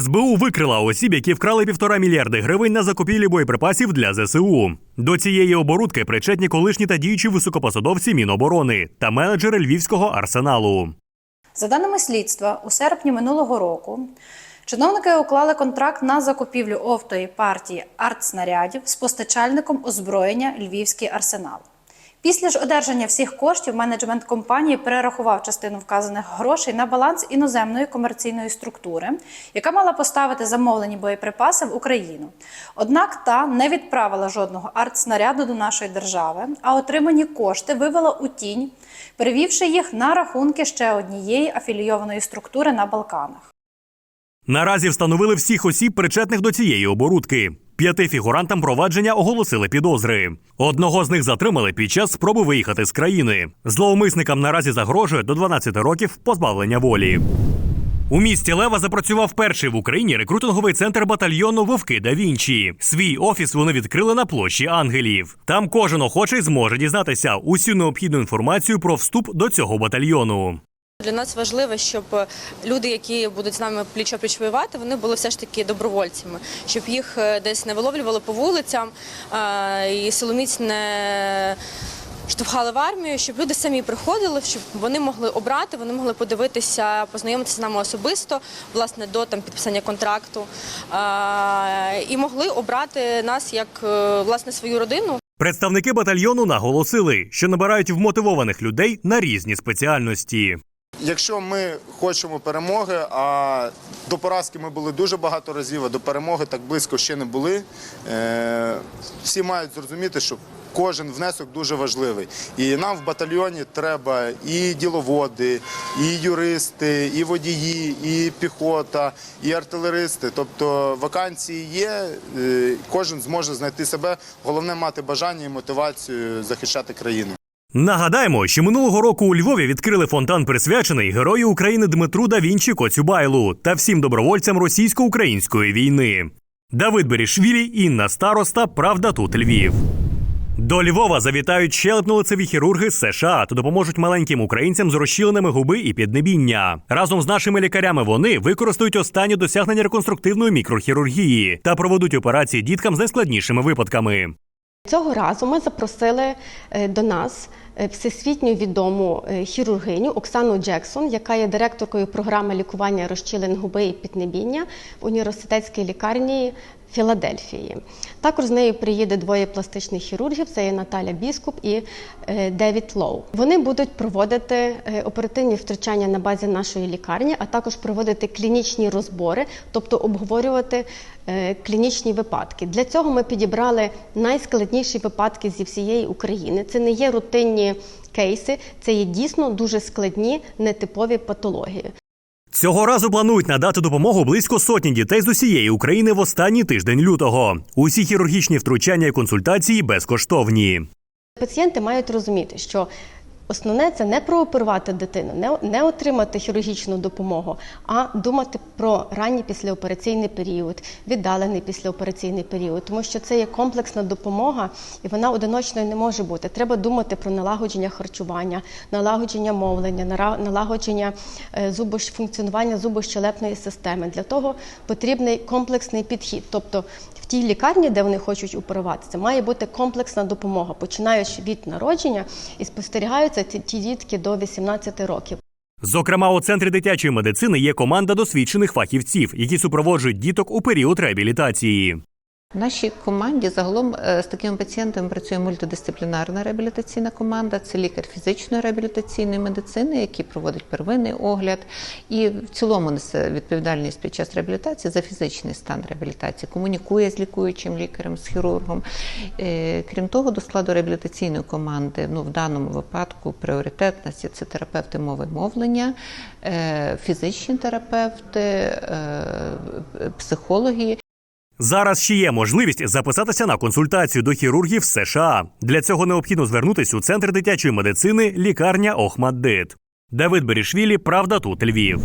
СБУ викрила осіб, які вкрали півтора мільярди гривень на закупівлі боєприпасів для ЗСУ. До цієї оборудки причетні колишні та діючі високопосадовці Міноборони та менеджери львівського арсеналу. За даними слідства, у серпні минулого року чиновники уклали контракт на закупівлю оптової партії артснарядів з постачальником озброєння Львівський арсенал. Після ж одержання всіх коштів менеджмент компанії перерахував частину вказаних грошей на баланс іноземної комерційної структури, яка мала поставити замовлені боєприпаси в Україну. Однак та не відправила жодного артснаряду до нашої держави, а отримані кошти вивела у тінь, перевівши їх на рахунки ще однієї афілійованої структури на Балканах. Наразі встановили всіх осіб, причетних до цієї оборудки. П'яти фігурантам провадження оголосили підозри. Одного з них затримали під час спроби виїхати з країни. Зловмисникам наразі загрожує до 12 років позбавлення волі. У місті Лева запрацював перший в Україні рекрутинговий центр батальйону Вовки да Вінчі. Свій офіс вони відкрили на площі ангелів. Там кожен охочий зможе дізнатися усю необхідну інформацію про вступ до цього батальйону. Для нас важливо, щоб люди, які будуть з нами пліч-опліч воювати, вони були все ж таки добровольцями, щоб їх е, десь не виловлювали по вулицям е, і силоміць не штовхали в армію, щоб люди самі приходили, щоб вони могли обрати, вони могли подивитися, познайомитися з нами особисто, власне, до там підписання контракту, е, і могли обрати нас як е, власне свою родину. Представники батальйону наголосили, що набирають вмотивованих людей на різні спеціальності. Якщо ми хочемо перемоги, а до поразки ми були дуже багато разів, а до перемоги так близько ще не були. е, Всі мають зрозуміти, що кожен внесок дуже важливий. І нам в батальйоні треба і діловоди, і юристи, і водії, і піхота, і артилеристи. Тобто вакансії є, е, кожен зможе знайти себе. Головне мати бажання і мотивацію захищати країну. Нагадаємо, що минулого року у Львові відкрили фонтан, присвячений герою України Дмитру да Вінчі Коцюбайлу та всім добровольцям російсько-української війни. Давид Берішвілі, Інна Староста, Правда тут Львів. До Львова завітають щелепно-лицеві хірурги з США та допоможуть маленьким українцям з розщіленими губи і піднебіння. Разом з нашими лікарями вони використають останні досягнення реконструктивної мікрохірургії та проведуть операції діткам з найскладнішими випадками. Цього разу ми запросили е, до нас всесвітньо відому е, хірургиню Оксану Джексон, яка є директоркою програми лікування розчілень губи і піднебіння в університетській лікарні Філадельфії. Також з нею приїде двоє пластичних хірургів: це є Наталя Біскуп і е, Девід Лоу. Вони будуть проводити е, оперативні втручання на базі нашої лікарні, а також проводити клінічні розбори, тобто обговорювати е, клінічні випадки. Для цього ми підібрали найскладніші випадки зі всієї України. Це не є рутинні кейси, це є дійсно дуже складні нетипові патології. Цього разу планують надати допомогу близько сотні дітей з усієї України в останній тиждень лютого. Усі хірургічні втручання і консультації безкоштовні. Пацієнти мають розуміти, що основне це не прооперувати дитину, не, не отримати хірургічну допомогу, а думати про ранній післяопераційний період, віддалений післяопераційний період, тому що це є комплексна допомога, і вона одиночною не може бути. Треба думати про налагодження харчування, налагодження мовлення, налагодження е, функціонування зубощелепної системи. Для того потрібний комплексний підхід. Тобто в тій лікарні, де вони хочуть оперувати, це має бути комплексна допомога, починаючи від народження і спостерігаються ті, ті дітки до 18 років. Зокрема, у центрі дитячої медицини є команда досвідчених фахівців, які супроводжують діток у період реабілітації. В нашій команді загалом е, з такими пацієнтами працює мультидисциплінарна реабілітаційна команда. Це лікар фізичної реабілітаційної медицини, який проводить первинний огляд, і в цілому несе відповідальність під час реабілітації за фізичний стан реабілітації, комунікує з лікуючим лікарем, з хірургом. Е, Крім того, до складу реабілітаційної команди, ну в даному випадку пріоритетності це терапевти мови мовлення, е, фізичні терапевти, психологи. Зараз ще є можливість записатися на консультацію до хірургів США. Для цього необхідно звернутися у центр дитячої медицини лікарня Охмаддит. Давид Берішвілі, Правда тут Львів.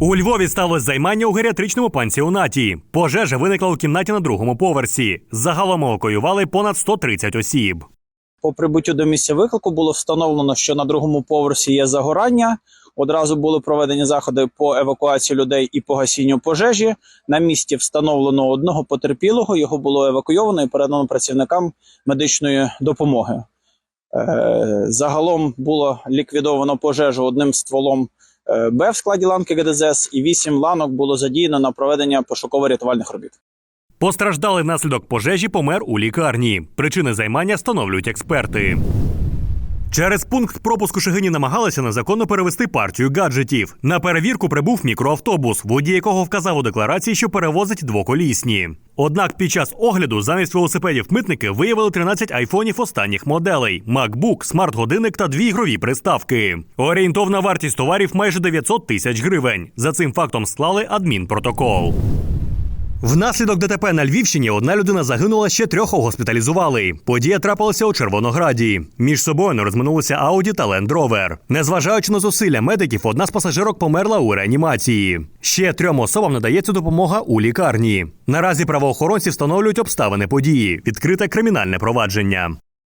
У Львові сталося займання у геріатричному пансіонаті. Пожежа виникла у кімнаті на другому поверсі. Загалом евакуювали понад 130 осіб. По прибуттю до місця виклику було встановлено, що на другому поверсі є загорання. Одразу були проведені заходи по евакуації людей і по гасінню пожежі. На місці встановлено одного потерпілого. Його було евакуйовано і передано працівникам медичної допомоги. Е, Загалом було ліквідовано пожежу одним стволом е, Б в складі ланки ГДЗС, і вісім ланок було задіяно на проведення пошуково-рятувальних робіт. Постраждалий внаслідок пожежі помер у лікарні. Причини займання встановлюють експерти. Через пункт пропуску Шегині намагалися незаконно перевести партію гаджетів. На перевірку прибув мікроавтобус, водій якого вказав у декларації, що перевозить двоколісні. Однак під час огляду замість велосипедів митники виявили 13 айфонів останніх моделей: MacBook, смарт-годинник та дві ігрові приставки. Орієнтовна вартість товарів майже 900 тисяч гривень. За цим фактом склали адмінпротокол. Внаслідок ДТП на Львівщині одна людина загинула, ще трьох госпіталізували. Подія трапилася у Червонограді. Між собою не розминулися Ауді та Лендровер. Незважаючи на зусилля медиків, одна з пасажирок померла у реанімації. Ще трьом особам надається допомога у лікарні. Наразі правоохоронці встановлюють обставини події. Відкрите кримінальне провадження.